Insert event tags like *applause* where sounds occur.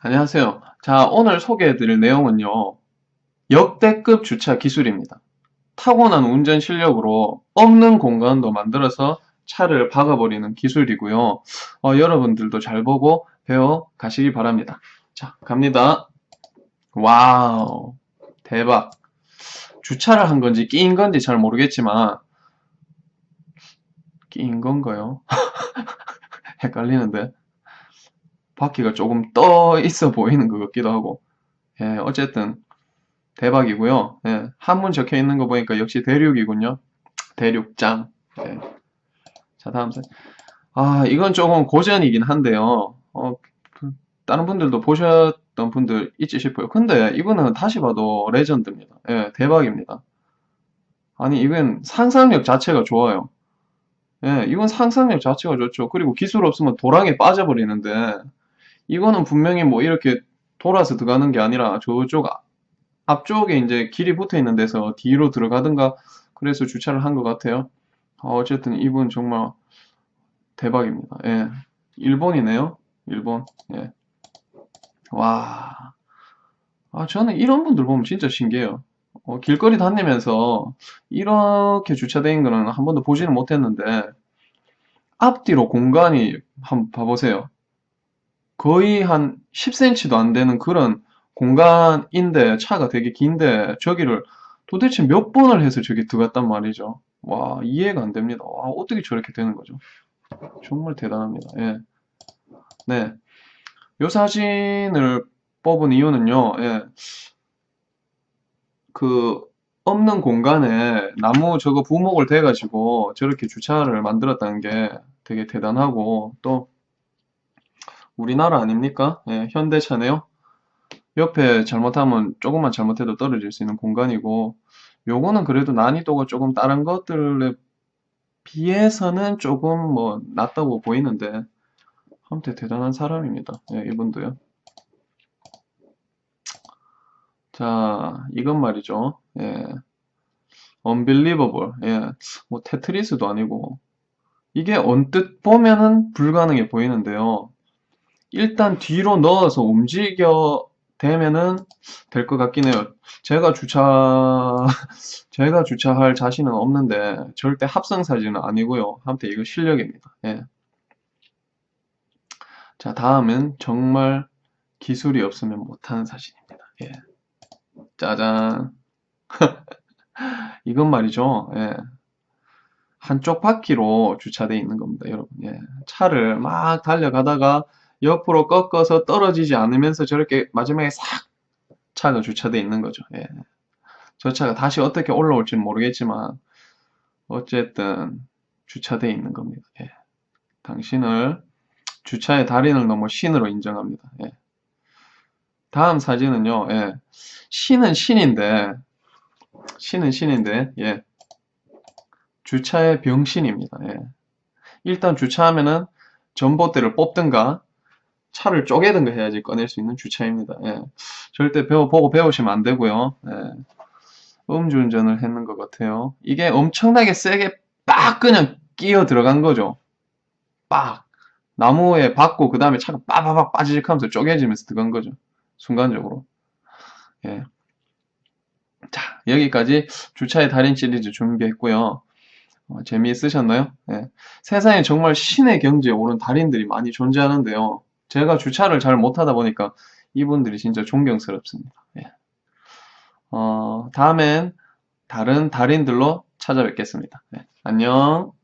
안녕하세요. 자, 오늘 소개해드릴 내용은요. 역대급 주차 기술입니다. 타고난 운전 실력으로 없는 공간도 만들어서 차를 박아버리는 기술이고요. 어, 여러분들도 잘 보고 배워 가시기 바랍니다. 자, 갑니다. 와우. 대박. 주차를 한 건지 끼인 건지 잘 모르겠지만, 끼인 건가요? *laughs* 헷갈리는데. 바퀴가 조금 떠 있어 보이는 것 같기도 하고. 예, 어쨌든 대박이고요. 예, 한문 적혀 있는 거 보니까 역시 대륙이군요. 대륙장. 예. 자, 다음 사 아, 이건 조금 고전이긴 한데요. 어, 그, 다른 분들도 보셨던 분들 있지 싶어요. 근데 이거는 다시 봐도 레전드입니다. 예, 대박입니다. 아니, 이건 상상력 자체가 좋아요. 예, 이건 상상력 자체가 좋죠. 그리고 기술 없으면 도랑에 빠져버리는데, 이거는 분명히 뭐 이렇게 돌아서 들어가는 게 아니라 저쪽 앞- 앞쪽에 이제 길이 붙어 있는 데서 뒤로 들어가든가 그래서 주차를 한 것 같아요. 아, 어쨌든 이분 정말 대박입니다. 예. 일본이네요. 일본. 예. 와. 아, 저는 이런 분들 보면 진짜 신기해요. 어, 길거리 다니면서 이렇게 있는 거는 한 번도 보지는 못했는데 앞뒤로 공간이 한번 봐보세요. 거의 한 10cm도 안 되는 그런 공간인데 차가 되게 긴데 저기를 도대체 몇 번을 해서 저기 들어갔단 말이죠. 와, 이해가 안 됩니다. 와, 어떻게 저렇게 되는 거죠? 정말 대단합니다. 예. 네. 요 사진을 뽑은 이유는요, 예. 그, 없는 공간에 나무 저거 부목을 대가지고 저렇게 주차를 만들었다는 게 되게 대단하고, 또, 우리나라 아닙니까? 예, 현대차네요. 옆에 잘못하면 조금만 잘못해도 떨어질 수 있는 공간이고, 요거는 그래도 난이도가 조금 다른 것들에 비해서는 조금 뭐 낮다고 보이는데, 아무튼 대단한 사람입니다. 예, 이분도요. 자, 이건 말이죠. 예, unbelievable. 예, 뭐 테트리스도 아니고, 이게 언뜻 보면은 불가능해 보이는데요. 일단 뒤로 넣어서 움직여 대면은 될 것 같긴 해요. 제가 주차, *laughs* 제가 주차할 자신은 없는데 절대 합성 사진은 아니고요. 아무튼 이거 실력입니다. 예. 자, 다음은 정말 기술이 없으면 못하는 사진입니다. 예. 짜잔. *laughs* 이건 말이죠. 예. 한쪽 바퀴로 주차되어 있는 겁니다, 여러분. 예. 차를 막 달려가다가 옆으로 꺾어서 떨어지지 않으면서 저렇게 마지막에 싹 차가 주차되어 있는 거죠. 예. 저 차가 다시 어떻게 올라올지는 모르겠지만 어쨌든 주차되어 있는 겁니다. 예. 당신을 주차의 달인을 넘어 신으로 인정합니다. 예. 다음 사진은요. 예. 신은 신인데 신은 신인데 예. 주차의 병신입니다. 예. 일단 주차하면은 전봇대를 뽑든가 차를 쪼개든가 해야지 꺼낼 수 있는 주차입니다. 예. 절대 배워 보고 배우시면 안 되고요. 예. 음주운전을 했는 것 같아요. 이게 엄청나게 세게 빡 그냥 끼어 들어간 거죠. 빡 나무에 박고 그 다음에 차가 빠바박 빠지직 하면서 쪼개지면서 들어간 거죠. 순간적으로. 예. 자, 여기까지 주차의 달인 시리즈 준비했고요. 어, 재미있으셨나요? 예. 세상에 정말 신의 경지에 오른 달인들이 많이 존재하는데요. 제가 주차를 잘 못하다 보니까 이분들이 진짜 존경스럽습니다. 예. 어, 다음엔 다른 달인들로 찾아뵙겠습니다. 예. 안녕.